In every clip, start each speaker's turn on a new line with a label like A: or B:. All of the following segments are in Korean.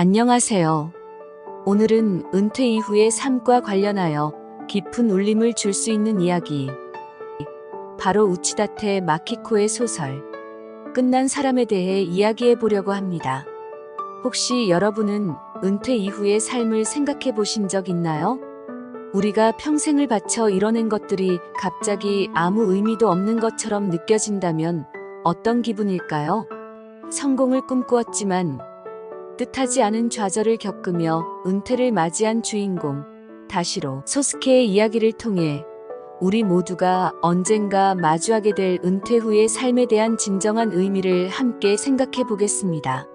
A: 안녕하세요. 오늘은 은퇴 이후의 삶과 관련하여 깊은 울림을 줄 수 있는 이야기. 바로 우치다테 마키코의 소설. 끝난 사람에 대해 이야기해 보려고 합니다. 혹시 여러분은 은퇴 이후의 삶을 생각해 보신 적 있나요? 우리가 평생을 바쳐 이뤄낸 것들이 갑자기 아무 의미도 없는 것처럼 느껴진다면 어떤 기분일까요? 성공을 꿈꾸었지만 뜻하지 않은 좌절을 겪으며 은퇴를 맞이한 주인공 다시로 소스케의 이야기를 통해 우리 모두가 언젠가 마주하게 될 은퇴 후의 삶에 대한 진정한 의미를 함께 생각해 보겠습니다.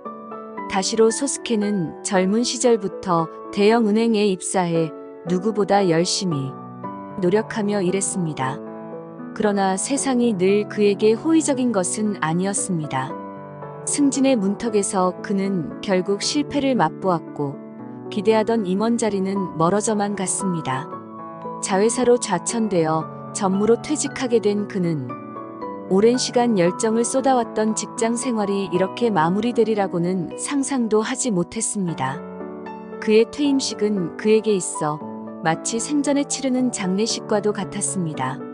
A: 다시로 소스케는 젊은 시절부터 대형 은행에 입사해 누구보다 열심히 노력하며 일했습니다. 그러나 세상이 늘 그에게 호의적인 것은 아니었습니다. 승진의 문턱에서 그는 결국 실패를 맛보았고 기대하던 임원 자리는 멀어져만 갔습니다. 자회사로 좌천되어 전무로 퇴직하게 된 그는 오랜 시간 열정을 쏟아왔던 직장 생활이 이렇게 마무리되리라고는 상상도 하지 못했습니다. 그의 퇴임식은 그에게 있어 마치 생전에 치르는 장례식과도 같았습니다.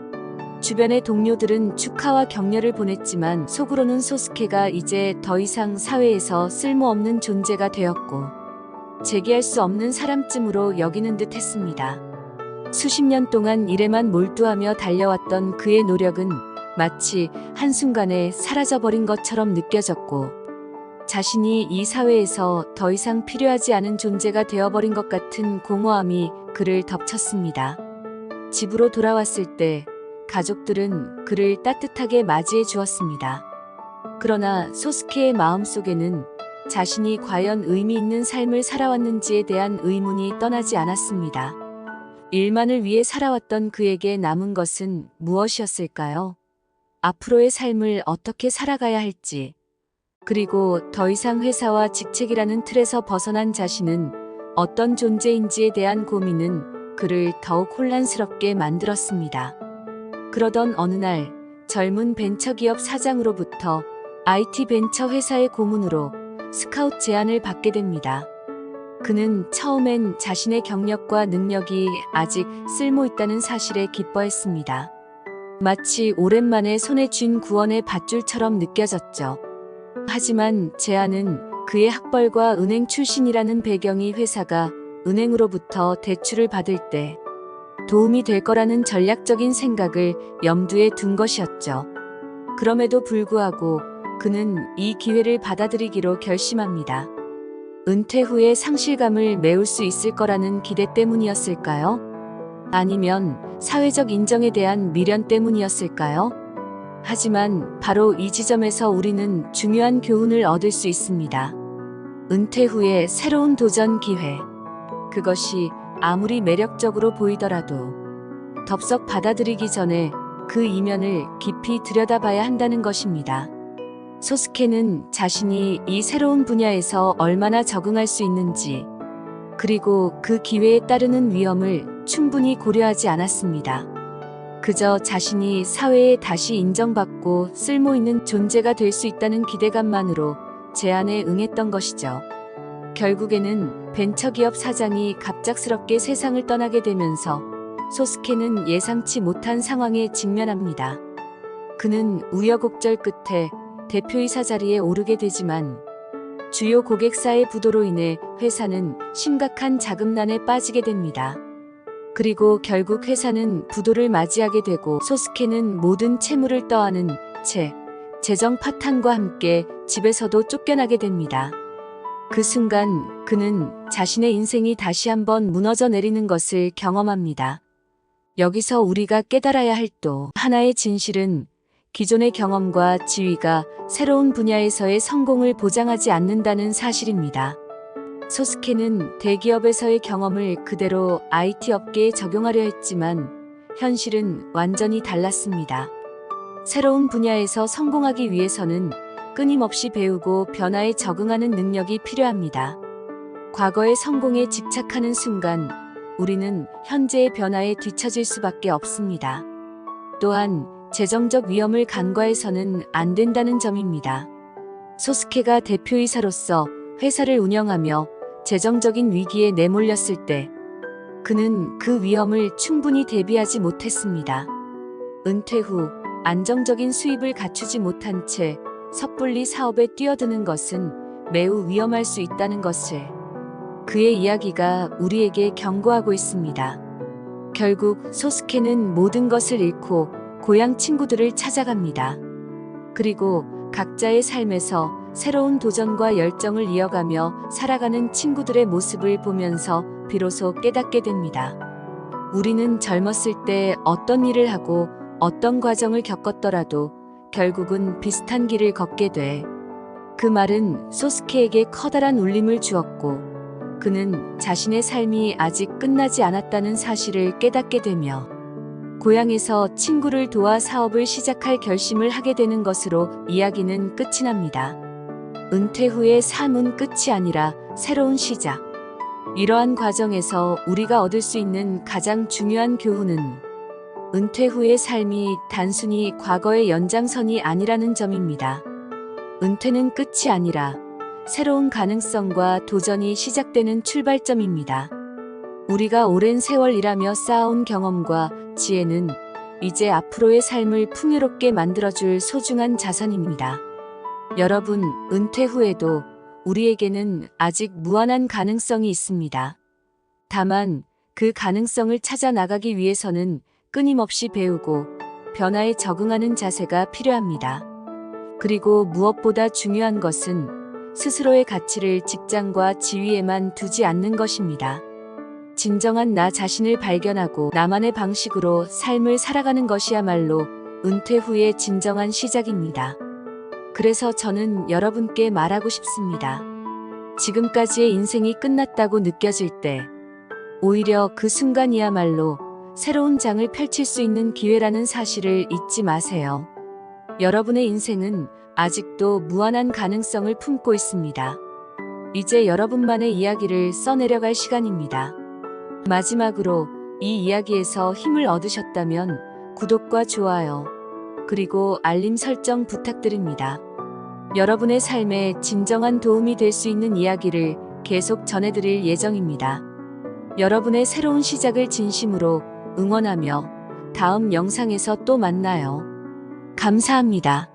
A: 주변의 동료들은 축하와 격려를 보냈지만 속으로는 소스케가 이제 더 이상 사회에서 쓸모없는 존재가 되었고 재기할 수 없는 사람쯤으로 여기는 듯 했습니다. 수십 년 동안 일에만 몰두하며 달려왔던 그의 노력은 마치 한순간에 사라져버린 것처럼 느껴졌고 자신이 이 사회에서 더 이상 필요하지 않은 존재가 되어버린 것 같은 공허함이 그를 덮쳤습니다. 집으로 돌아왔을 때 가족들은 그를 따뜻하게 맞이해 주었습니다. 그러나 소스케의 마음속에는 자신이 과연 의미 있는 삶을 살아왔는지에 대한 의문이 떠나지 않았습니다. 일만을 위해 살아왔던 그에게 남은 것은 무엇이었을까요? 앞으로의 삶을 어떻게 살아가야 할지, 그리고 더 이상 회사와 직책이라는 틀에서 벗어난 자신은 어떤 존재인지에 대한 고민은 그를 더욱 혼란스럽게 만들었습니다. 그러던 어느 날 젊은 벤처기업 사장으로부터 IT 벤처 회사의 고문으로 스카우트 제안을 받게 됩니다. 그는 처음엔 자신의 경력과 능력이 아직 쓸모 있다는 사실에 기뻐했습니다. 마치 오랜만에 손에 쥔 구원의 밧줄처럼 느껴졌죠. 하지만 제안은 그의 학벌과 은행 출신이라는 배경이 회사가 은행으로부터 대출을 받을 때 도움이 될 거라는 전략적인 생각을 염두에 둔 것이었죠. 그럼에도 불구하고 그는 이 기회를 받아들이기로 결심합니다. 은퇴 후의 상실감을 메울 수 있을 거라는 기대 때문이었을까요? 아니면 사회적 인정에 대한 미련 때문이었을까요? 하지만 바로 이 지점에서 우리는 중요한 교훈을 얻을 수 있습니다. 은퇴 후의 새로운 도전 기회. 그것이 아무리 매력적으로 보이더라도 덥석 받아들이기 전에 그 이면을 깊이 들여다봐야 한다는 것입니다. 소스케는 자신이 이 새로운 분야에서 얼마나 적응할 수 있는지, 그리고 그 기회에 따르는 위험을 충분히 고려하지 않았습니다. 그저 자신이 사회에 다시 인정받고 쓸모 있는 존재가 될 수 있다는 기대감만으로 제안에 응했던 것이죠. 결국에는 벤처기업 사장이 갑작스럽게 세상을 떠나게 되면서 소스케는 예상치 못한 상황에 직면합니다. 그는 우여곡절 끝에 대표이사 자리에 오르게 되지만 주요 고객사의 부도로 인해 회사는 심각한 자금난에 빠지게 됩니다. 그리고 결국 회사는 부도를 맞이하게 되고 소스케는 모든 채무를 떠안은 채 재정 파탄과 함께 집에서도 쫓겨나게 됩니다. 그 순간 그는 자신의 인생이 다시 한번 무너져 내리는 것을 경험합니다. 여기서 우리가 깨달아야 할 또 하나의 진실은 기존의 경험과 지위가 새로운 분야에서의 성공을 보장하지 않는다는 사실입니다. 소스케는 대기업에서의 경험을 그대로 IT 업계에 적용하려 했지만 현실은 완전히 달랐습니다. 새로운 분야에서 성공하기 위해서는 끊임없이 배우고 변화에 적응하는 능력이 필요합니다. 과거의 성공에 집착하는 순간 우리는 현재의 변화에 뒤처질 수밖에 없습니다. 또한 재정적 위험을 간과해서는 안 된다는 점입니다. 소스케가 대표이사로서 회사를 운영하며 재정적인 위기에 내몰렸을 때 그는 그 위험을 충분히 대비하지 못했습니다. 은퇴 후 안정적인 수입을 갖추지 못한 채 섣불리 사업에 뛰어드는 것은 매우 위험할 수 있다는 것을 그의 이야기가 우리에게 경고하고 있습니다. 결국 소스케는 모든 것을 잃고 고향 친구들을 찾아갑니다. 그리고 각자의 삶에서 새로운 도전과 열정을 이어가며 살아가는 친구들의 모습을 보면서 비로소 깨닫게 됩니다. 우리는 젊었을 때 어떤 일을 하고 어떤 과정을 겪었더라도 결국은 비슷한 길을 걷게 돼. 그 말은 소스케에게 커다란 울림을 주었고 그는 자신의 삶이 아직 끝나지 않았다는 사실을 깨닫게 되며 고향에서 친구를 도와 사업을 시작할 결심을 하게 되는 것으로 이야기는 끝이 납니다. 은퇴 후의 삶은 끝이 아니라 새로운 시작. 이러한 과정에서 우리가 얻을 수 있는 가장 중요한 교훈은 은퇴 후의 삶이 단순히 과거의 연장선이 아니라는 점입니다. 은퇴는 끝이 아니라 새로운 가능성과 도전이 시작되는 출발점입니다. 우리가 오랜 세월 일하며 쌓아온 경험과 지혜는 이제 앞으로의 삶을 풍요롭게 만들어줄 소중한 자산입니다. 여러분, 은퇴 후에도 우리에게는 아직 무한한 가능성이 있습니다. 다만 그 가능성을 찾아 나가기 위해서는 끊임없이 배우고 변화에 적응하는 자세가 필요합니다. 그리고 무엇보다 중요한 것은 스스로의 가치를 직장과 지위에만 두지 않는 것입니다. 진정한 나 자신을 발견하고 나만의 방식으로 삶을 살아가는 것이야말로 은퇴 후의 진정한 시작입니다. 그래서 저는 여러분께 말하고 싶습니다. 지금까지의 인생이 끝났다고 느껴질 때, 오히려 그 순간이야말로 새로운 장을 펼칠 수 있는 기회라는 사실을 잊지 마세요. 여러분의 인생은 아직도 무한한 가능성을 품고 있습니다. 이제 여러분만의 이야기를 써내려갈 시간입니다. 마지막으로 이 이야기에서 힘을 얻으셨다면 구독과 좋아요, 그리고 알림 설정 부탁드립니다. 여러분의 삶에 진정한 도움이 될 수 있는 이야기를 계속 전해드릴 예정입니다. 여러분의 새로운 시작을 진심으로 응원하며 다음 영상에서 또 만나요. 감사합니다.